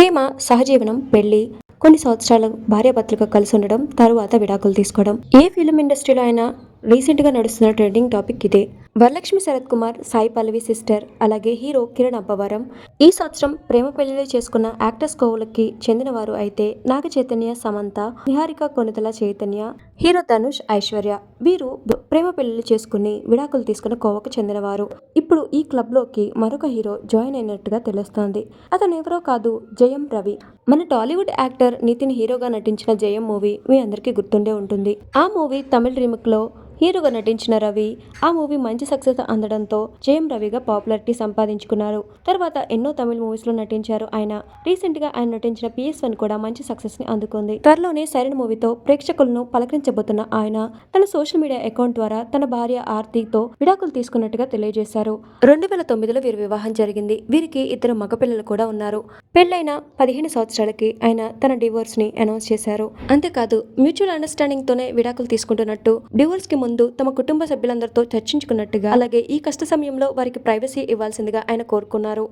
ప్రేమ సహజీవనం పెళ్ళి కొన్ని సంవత్సరాలు భార్యాభర్తలుగా కలిసి ఉండడం తరువాత విడాకులు తీసుకోవడం. ఏ ఫిలిం ఇండస్ట్రీలో అయినా రీసెంట్గా నడుస్తున్న ట్రెండింగ్ టాపిక్ ఇదే. వరలక్ష్మి శరత్ కుమార్ సాయి పల్లవి సిస్టర్ అలాగే హీరో కిరణ్ అబ్బవరం. ఈ సంవత్సరం ప్రేమ పెళ్ళిలో చేసుకున్న యాక్టర్స్ కోవులకి చెందినవారు అయితే నాగ చైతన్య సమంత నిహారిక కొనుతల చైతన్య హీరో ధనుష్ ఐశ్వర్య. వీరు ప్రేమ పెళ్ళిలు చేసుకుని విడాకులు తీసుకున్న కోవకు చెందినవారు. ఇప్పుడు ఈ క్లబ్లోకి మరొక హీరో జాయిన్ అయినట్టుగా తెలుస్తోంది. అతను ఎవరో కాదు జయం రవి. మన టాలీవుడ్ యాక్టర్ నితిన్ హీరోగా నటించిన జయం మూవీ మీ అందరికీ గుర్తుండే ఉంటుంది. ఆ మూవీ తమిళ రీమేక్లో హీరోగా నటించిన రవి ఆ మూవీ మంచి సక్సెస్ అందడంతో జయం రవిగా పాపులారిటీ సంపాదించుకున్నారు. తర్వాత ఎన్నో తమిళ మూవీస్లో నటించారు ఆయన. రీసెంట్గా ఆయన నటించిన పిఎస్ వన్ కూడా మంచి సక్సెస్ని అందుకుంది. త్వరలోనే సరైన మూవీతో ప్రేక్షకులను పలకరించబోతున్న ఆయన తన సోషల్ మీడియా అకౌంట్ ద్వారా తన భార్య ఆర్తితో విడాకులు తీసుకున్నట్టుగా తెలియజేశారు. రెండు వేల తొమ్మిదిలో వీరి వివాహం జరిగింది. వీరికి ఇద్దరు మగపిల్లలు కూడా ఉన్నారు. పెళ్ళైన పదిహేను సంవత్సరాలకి ఆయన తన డివోర్స్ని అనౌన్స్ చేశారు. అంతేకాదు మ్యూచువల్ అండర్స్టాండింగ్ తోనే విడాకులు తీసుకుంటున్నట్టు డివోర్స్కి ముందు ముందు తమ కుటుంబ సభ్యులందరితో చర్చించుకున్నట్టుగా అలాగే ఈ కష్ట సమయంలో వారికి ప్రైవసీ ఇవ్వాల్సిందిగా ఆయన కోరుకున్నారు.